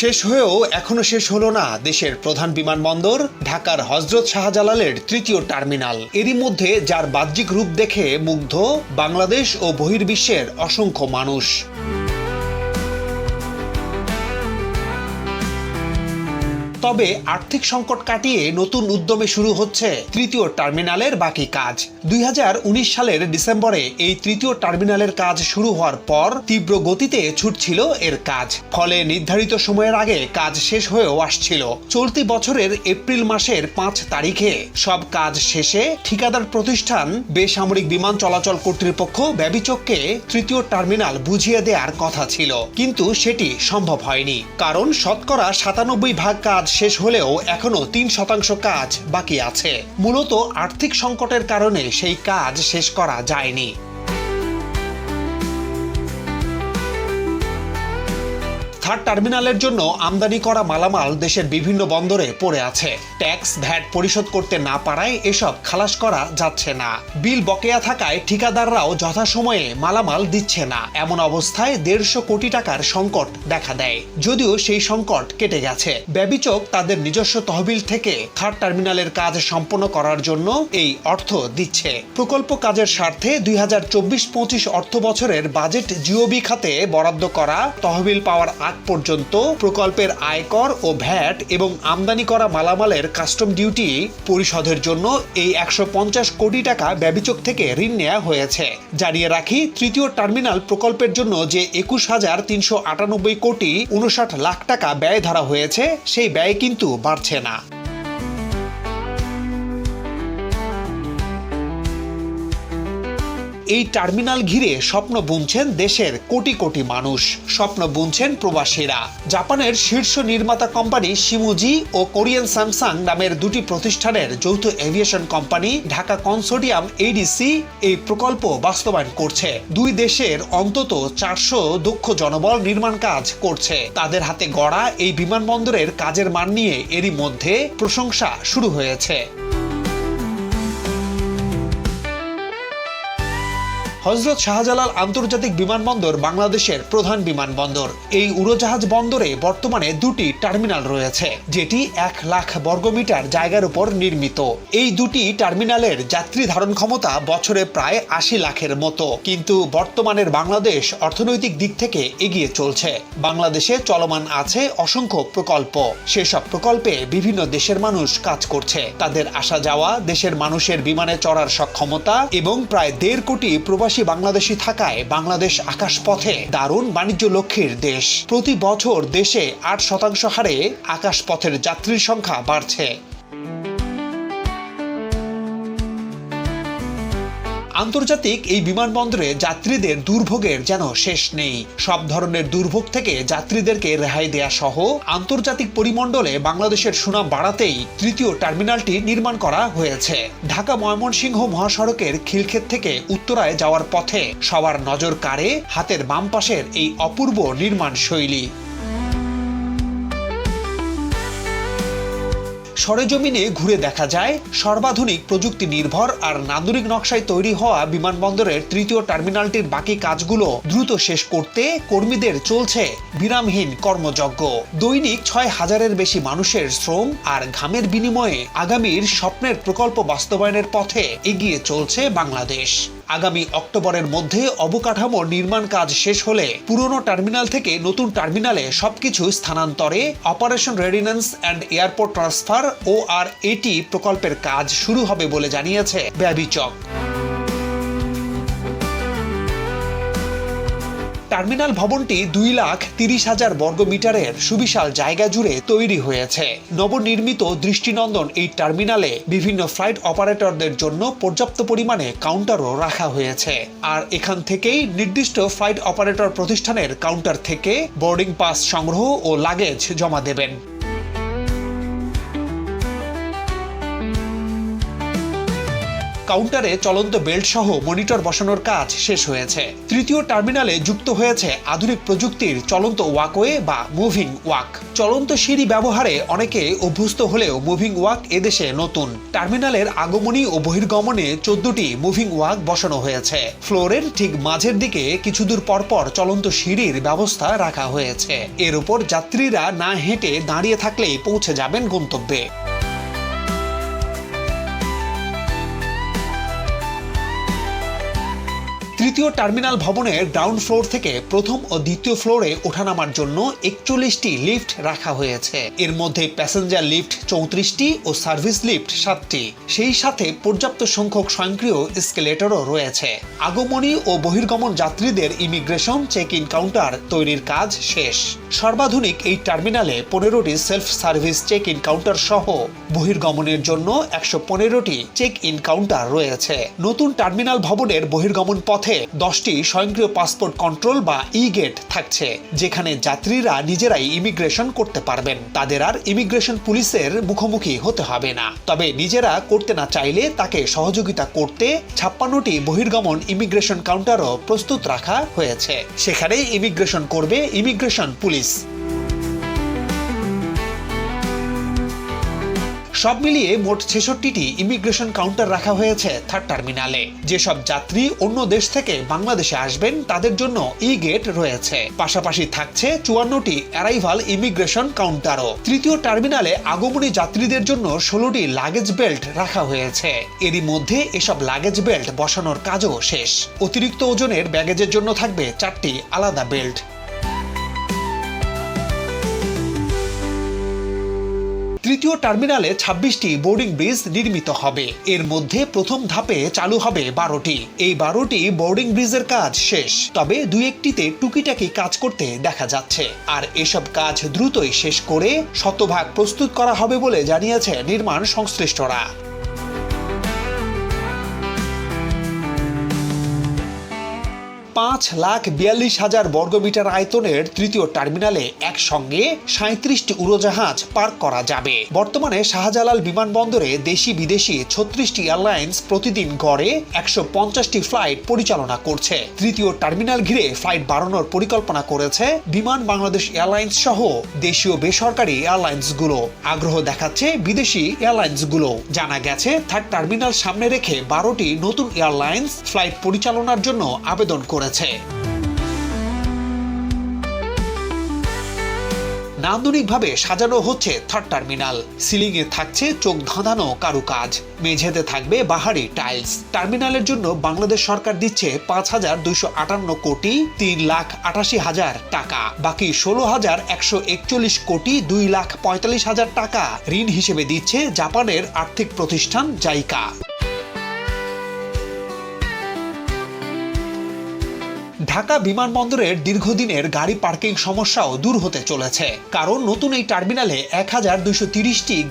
শেষ হয়েও এখনও শেষ হলো না দেশের প্রধান বিমানবন্দর, ঢাকার হজরত শাহজালালের তৃতীয় টার্মিনাল। এরই মধ্যে যার বাহ্যিক রূপ দেখে মুগ্ধ বাংলাদেশ ও বহির্বিশ্বের অসংখ্য মানুষ। তবে আর্থিক সংকট কাটিয়ে নতুন উদ্যমে শুরু হচ্ছে তৃতীয় টার্মিনালের বাকি কাজ। দুই হাজার উনিশ সালের ডিসেম্বরে এই তৃতীয় টার্মিনালের কাজ শুরু হওয়ার পর তীব্র গতিতে ছুটছিল এর কাজ। ফলে নির্ধারিত সময়ের আগে কাজ শেষ হয়েও আসছিল। চলতি বছরের এপ্রিল মাসের পাঁচ তারিখে সব কাজ শেষে ঠিকাদার প্রতিষ্ঠান বেসামরিক বিমান চলাচল কর্তৃপক্ষ ব্যবিচককে তৃতীয় টার্মিনাল বুঝিয়ে দেওয়ার কথা ছিল। কিন্তু সেটি সম্ভব হয়নি। কারণ শতকরা সাতানব্বই ভাগ কাজ শেষ হলেও এখনও তিন শতাংশ কাজ বাকি আছে। মূলত আর্থিক সংকটের কারণে সেই কাজ শেষ করা যায়নি। থার্ড টার্মিনালের জন্য আমদানি করা মালামাল দেশের বিভিন্ন বন্দরে পড়ে আছে। ট্যাক্স ভ্যাট পরিশোধ করতে না পারায় এসব খালাস করা যাচ্ছে না। বিল বকেয়া থাকায় ঠিকাদাররাও যথাসময়ে মালামাল দিচ্ছে না। এমন অবস্থায় দেড়শো কোটি টাকার সংকট দেখা দেয়। যদিও সেই সংকট কেটে গেছে। ব্যবিচক তাদের নিজস্ব তহবিল থেকে থার্ড টার্মিনালের কাজ সম্পন্ন করার জন্য এই অর্থ দিচ্ছে। প্রকল্প কাজের স্বার্থে দুই হাজার চব্বিশ পঁচিশ অর্থ বছরের বাজেট জিওবি খাতে বরাদ্দ করা তহবিল পাওয়ার আগ পর্যন্ত প্রকল্পের আয়কর ও ভ্যাট এবং আমদানি করা মালামালের কাস্টম ডিউটি পরিশোধের জন্য এই একশো পঞ্চাশ কোটি টাকা ব্যবিচক থেকে ঋণ নেওয়া হয়েছে। জানিয়ে রাখি, তৃতীয় টার্মিনাল প্রকল্পের জন্য যে একুশ হাজার তিনশো আটানব্বই কোটি উনষাট লাখ টাকা ব্যয় ধরা হয়েছে, সেই ব্যয় কিন্তু বাড়ছে না। এই টার্মিনাল ঘিরে স্বপ্ন বুনছেন দেশের কোটি কোটি মানুষ। স্বপ্ন বুনছেন প্রবাসীরা। জাপানের শীর্ষ নির্মাতা কোম্পানি শিমুজি ও কোরিয়ান স্যামসাং নামের দুটি প্রতিষ্ঠানের যৌথ aviation company Dhaka consortium ADC এই প্রকল্প বাস্তবায়ন করছে। দুই দেশের অন্তত চারশো দক্ষ জনবল নির্মাণ কাজ করছে। তাদের হাতে গড়া এই বিমানবন্দরের কাজের মান নিয়ে এরই মধ্যে প্রশংসা শুরু হয়েছে। হজরত শাহজালাল আন্তর্জাতিক বিমানবন্দর বাংলাদেশের প্রধান বিমানবন্দর। এই উড়োজাহাজ বন্দরে বর্তমানে দুটি টার্মিনাল রয়েছে, যেটি এক লাখ বর্গমিটার জায়গার উপর নির্মিত। এই দুটি টার্মিনালের যাত্রী ধারণ ক্ষমতা বছরে প্রায় আশি লাখের মতো। কিন্তু বর্তমানের বাংলাদেশ অর্থনৈতিক দিক থেকে এগিয়ে চলছে। বাংলাদেশে চলমান আছে অসংখ্য প্রকল্প। সেসব প্রকল্পে বিভিন্ন দেশের মানুষ কাজ করছে। তাদের আসা যাওয়া, দেশের মানুষের বিমানে চড়ার সক্ষমতা এবং প্রায় দেড় কোটি প্রবাসী প্রবাসী বাংলাদেশি থাকায় বাংলাদেশ আকাশপথে দারুণ বাণিজ্য লক্ষ্যের দেশ। প্রতি বছর দেশে আট শতাংশ হারে আকাশপথের যাত্রীর সংখ্যা বাড়ছে। আন্তর্জাতিক এই বিমানবন্দরে যাত্রীদের দুর্ভোগের যেন শেষ নেই। সব ধরনের দুর্ভোগ থেকে যাত্রীদেরকে রেহাই দেয়া সহ আন্তর্জাতিক পরিমণ্ডলে বাংলাদেশের সুনাম বাড়াতেই তৃতীয় টার্মিনালটি নির্মাণ করা হয়েছে। ঢাকা ময়মনসিংহ মহাসড়কের খিলক্ষেত থেকে উত্তরায় যাওয়ার পথে সবার নজর কাড়ে হাতের বাম পাশের এই অপূর্ব নির্মাণ শৈলী। সরেজমিনে ঘুরে দেখা যায় সর্বাধুনিক প্রযুক্তি নির্ভর আর নান্দনিক নকশায় তৈরি হওয়া বিমানবন্দরের তৃতীয় টার্মিনালটির বাকি কাজগুলো দ্রুত শেষ করতে কর্মীদের চলছে বিরামহীন কর্মযজ্ঞ। দৈনিক ছয় হাজারের বেশি মানুষের শ্রম আর ঘামের বিনিময়ে আগামীর স্বপ্নের প্রকল্প বাস্তবায়নের পথে এগিয়ে চলছে বাংলাদেশ। আগামী অক্টোবরের মধ্যে অবকাঠামো নির্মাণ কাজ শেষ হলে পুরনো টার্মিনাল থেকে নতুন টার্মিনালে সবকিছু স্থানান্তরে operation readiness and airport transfer ও আর এটি প্রকল্পের কাজ শুরু হবে বলে জানিয়েছে ব্যবিচক। টার্মিনাল ভবনটি দুই লাখ তিরিশ হাজার বর্গমিটারের সুবিশাল জায়গা জুড়ে তৈরি হয়েছে। নবনির্মিত দৃষ্টিনন্দন এই টার্মিনালে বিভিন্ন ফ্লাইট অপারেটরদের জন্য পর্যাপ্ত পরিমাণে কাউন্টারও রাখা হয়েছে। আর এখান থেকেই নির্দিষ্ট ফ্লাইট অপারেটর প্রতিষ্ঠানের কাউন্টার থেকে বোর্ডিং পাস সংগ্রহ ও লাগেজ জমা দেবেন। কাউন্টারে চলন্ত বেল্ট সহ মনিটর বসানোর কাজ শেষ হয়েছে। তৃতীয় টার্মিনালে যুক্ত হয়েছে আধুনিক প্রযুক্তির চলন্ত ওয়াকওয়ে বা মুভিং ওয়াক চলন্ত সিঁড়ি ব্যবহারে অনেকে অভ্যস্ত হলেও মুভিং ওয়াক এদেশে নতুন। টার্মিনালের আগমনী ও বহির্গমনে চোদ্দটি মুভিং ওয়াক বসানো হয়েছে। ফ্লোরের ঠিক মাঝের দিকে কিছু দূর পরপর চলন্ত সিঁড়ির ব্যবস্থা রাখা হয়েছে। এর উপর যাত্রীরা না হেঁটে দাঁড়িয়ে থাকলেই পৌঁছে যাবেন গন্তব্যে। তৃতীয় টার্মিনাল ভবনের গ্রাউন্ড ফ্লোর থেকে প্রথম ও দ্বিতীয় ফ্লোরে ওঠানামার জন্য একচল্লিশটি লিফট রাখা হয়েছে। এর মধ্যে প্যাসেঞ্জার লিফট চৌত্রিশটি ও সার্ভিস লিফট সাতটি। সেই সাথে পর্যাপ্ত সংখ্যক স্বয়ংক্রিয় স্কেলেটরও রয়েছে। আগমনী ও বহির্গমন যাত্রীদের ইমিগ্রেশন চেক ইন কাউন্টার তৈরির কাজ শেষ। সর্বাধুনিক এই টার্মিনালে পনেরোটি self service check in counter সহ বহির্গমনের জন্য একশো পনেরোটি চেক ইন কাউন্টার রয়েছে। নতুন টার্মিনাল ভবনের বহির্গমন পথে দশটি স্বয়ংক্রিয় পাসপোর্ট কন্ট্রোল বা ই গেট থাকছে, যেখানে যাত্রীরা নিজেরাই ইমিগ্রেশন করতে পারবেন। তাদের আর ইমিগ্রেশন পুলিশের মুখোমুখি হতে হবে না। তবে নিজেরা করতে না চাইলে তাকে সহযোগিতা করতে ছাপ্পান্নটি বহির্গমন ইমিগ্রেশন কাউন্টারও প্রস্তুত রাখা হয়েছে। সেখানে ইমিগ্রেশন করবে ইমিগ্রেশন পুলিশ। সব মিলিয়ে মোট ছেষট্টিটি ইমিগ্রেশন কাউন্টার রাখা হয়েছে থার্ড টার্মিনালে। যেসব যাত্রী অন্য দেশ থেকে বাংলাদেশে আসবেন, তাদের জন্য ই গেট রয়েছে। পাশাপাশি থাকছে চুয়ান্নটি অ্যারাইভাল ইমিগ্রেশন কাউন্টারও। তৃতীয় টার্মিনালে আগমনী যাত্রীদের জন্য ষোলোটি লাগেজ বেল্ট রাখা হয়েছে। এরই মধ্যে এসব লাগেজ বেল্ট বসানোর কাজও শেষ। অতিরিক্ত ওজনের ব্যাগেজের জন্য থাকবে চারটি আলাদা বেল্ট। তৃতীয় টার্মিনালে ছাব্বিশটি বোর্ডিং ব্রিজ নির্মিত হবে। এর মধ্যে প্রথম ধাপে চালু হবে বারোটি। এই বারোটি বোর্ডিং ব্রিজের কাজ শেষ। তবে দু একটিতে টুকিটাকি কাজ করতে দেখা যাচ্ছে। আর এসব কাজ দ্রুতই শেষ করে শতভাগ প্রস্তুত করা হবে বলে জানিয়েছে নির্মাণ সংশ্লিষ্টরা। পাঁচ লাখ বিয়াল্লিশ হাজার বর্গমিটার আয়তনের তৃতীয় টার্মিনালে একসঙ্গে সাঁত্রিশটি উড়োজাহাজ পার্ক করা যাবে। বর্তমানে শাহজালাল বিমানবন্দরে দেশি বিদেশি ছত্রিশটি এয়ারলাইন্স প্রতিদিন গড়ে একশো পঞ্চাশটি ফ্লাইট পরিচালনা করছে। তৃতীয় টার্মিনাল ঘিরে ফ্লাইট বাড়ানোর পরিকল্পনা করেছে বিমান বাংলাদেশ এয়ারলাইন্স সহ দেশীয় বেসরকারি এয়ারলাইন্সগুলো। আগ্রহ দেখাচ্ছে বিদেশি এয়ারলাইন্সগুলো। জানা গেছে, থার্ড টার্মিনাল সামনে রেখে বারোটি নতুন এয়ারলাইন্স ফ্লাইট পরিচালনার জন্য আবেদন করেছে। নান্দনিকভাবে সাজানো হচ্ছে থার্ড টার্মিনাল সিলিং এ থাকছে চোখ ধাঁধানো কারুকাজ। মেঝেতে থাকবে বাহারি টাইলস টার্মিনালের জন্য বাংলাদেশ সরকার দিচ্ছে পাঁচ হাজার দুইশো আটান্ন কোটি, তিন লাখ আটাশি হাজার টাকা। বাকি ষোলো হাজার একশো একচল্লিশ কোটি, দুই লাখ পঁয়তাল্লিশ হাজার টাকা। ঋণ হিসেবে দিচ্ছে জাপানের আর্থিক প্রতিষ্ঠান জাইকা। ঢাকা বিমানবন্দরের দীর্ঘদিনের গাড়ি পার্কিং সমস্যাও দূর হতে চলেছে। কারণ নতুন এই টার্মিনালে এক হাজার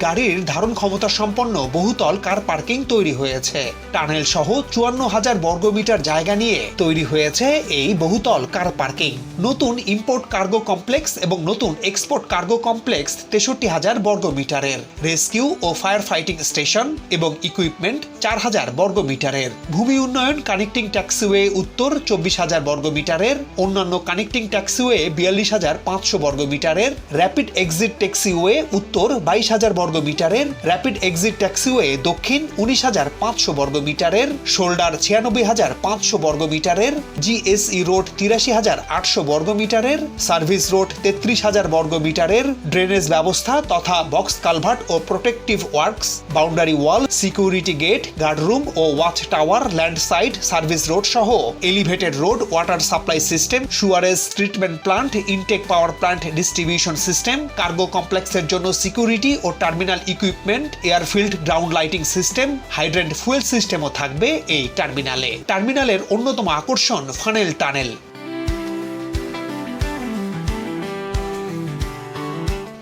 গাড়ির ধারণ ক্ষমতা সম্পন্ন বহুতল কার পার্কিং তৈরি হয়েছে। টানেল সহ চুয়ান্ন হাজার বর্গমিটার জায়গা নিয়ে তৈরি হয়েছে এই বহুতল কার পার্কিং। নতুন ইম্পোর্ট কার্গো কমপ্লেক্স এবং নতুন এক্সপোর্ট কার্গো কমপ্লেক্স তেষট্টি হাজার বর্গমিটারের রেস্কিউ ও ফায়ার ফাইটিং স্টেশন এবং ইকুইপমেন্ট চার হাজার বর্গ মিটারের ভূমি উন্নয়ন কানেক্টিং ট্যাক্সিওয়ে উত্তর চব্বিশ হাজার বর্গ মিটারের, অন্যান্য কানেক্টিং ট্যাক্সিওয়ে বিয়াল্লিশ হাজার পাঁচশো বর্গ মিটারের র্যাপিড এক্সিট ট্যাক্সিওয়ে উত্তর বাইশ হাজার বর্গ মিটারের র্যাপিড এক্সিট ট্যাক্সিওয়ে দক্ষিণ উনিশ হাজার পাঁচশো বর্গ মিটারের শোল্ডার ছিয়ানব্বই হাজার পাঁচশো বর্গ মিটারের জিএসই রোড তিরাশি হাজার আটশো বর্গমিটারের সার্ভিস রোড তেত্রিশ হাজার বর্গ মিটারের ড্রেনেজ ব্যবস্থা তথা বক্স কালভার্ট ও protective works boundary wall security gate guardroom ও watch tower landside service road সহ elevated road water supply system sewerage treatment plant intake power plant distribution system cargo কমপ্লেক্সের জন্য security ও terminal equipment airfield ground lighting system hydrant fuel সিস্টেমও থাকবে এই টার্মিনালে টার্মিনালের অন্যতম আকর্ষণ funnel tunnel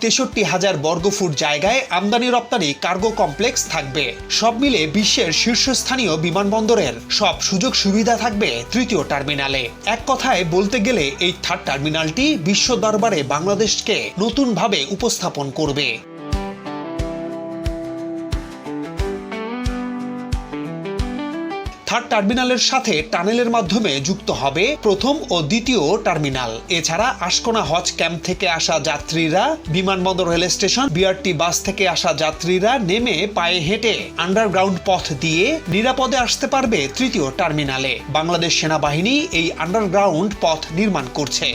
তেষট্টি হাজার বর্গফুট জায়গায় আমদানি রপ্তানি কার্গো কমপ্লেক্স থাকবে। সব মিলে বিশ্বের শীর্ষস্থানীয় বিমানবন্দরের সব সুযোগ সুবিধা থাকবে তৃতীয় টার্মিনালে। এক কথায় বলতে গেলে এই থার্ড টার্মিনালটি বিশ্ব দরবারে বাংলাদেশকে নতুনভাবে উপস্থাপন করবে। থার্ড টার্মিনালের সাথে টানেলের মাধ্যমে যুক্ত হবে প্রথম ও দ্বিতীয় টার্মিনাল। এছাড়া আশকোনা হজ ক্যাম্প থেকে আসা যাত্রীরা, বিমানবন্দর রেল স্টেশন বিআরটি বাস থেকে আসা যাত্রীরা নেমে পায়ে হেঁটে আন্ডারগ্রাউন্ড পথ দিয়ে নিরাপদে আসতে পারবে তৃতীয় টার্মিনালে। বাংলাদেশ সেনাবাহিনী এই আন্ডারগ্রাউন্ড পথ নির্মাণ করছে।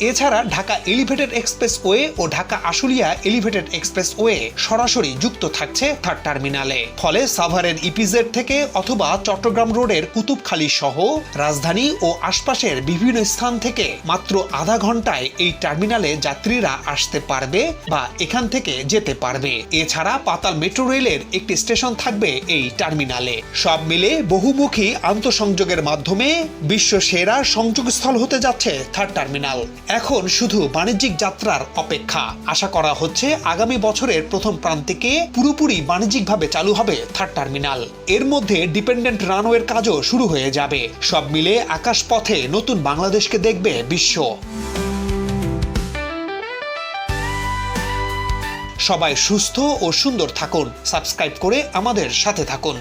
এছাড়া ঢাকা এলিভেটেড এক্সপ্রেসওয়ে ও ঢাকা আশুলিয়া এলিভেটেড এক্সপ্রেসওয়ে সরাসরি যুক্ত থাকছে থার্ড টার্মিনালে। ফলে সাভারের ইপিজেড থেকে অথবা চট্টগ্রাম রোডের কুতুবখালী সহ রাজধানী ও আশপাশের বিভিন্ন স্থান থেকে মাত্র আধা ঘন্টায় এই টার্মিনালে যাত্রীরা আসতে পারবে বা এখান থেকে যেতে পারবে। এছাড়া পাতাল মেট্রো রেলের একটি স্টেশন থাকবে এই টার্মিনালে। সব মিলে বহুমুখী আন্তঃসংযোগের মাধ্যমে বিশ্ব সেরা সংযোগস্থল হতে যাচ্ছে থার্ড টার্মিনাল। এখন শুধু বাণিজ্যিক যাত্রার অপেক্ষা। আশা করা হচ্ছে আগামী বছরের প্রথম প্রান্তিকে পুরোপুরি বাণিজ্যিকভাবে চালু হবে থার্ড টার্মিনাল। এর মধ্যে ডিপেন্ডেন্ট রানওয়ের কাজও শুরু হয়ে যাবে। সব মিলে আকাশপথে নতুন বাংলাদেশকে দেখবে বিশ্ব। সবাই সুস্থ ও সুন্দর থাকুন। সাবস্ক্রাইব করে আমাদের সাথে থাকুন।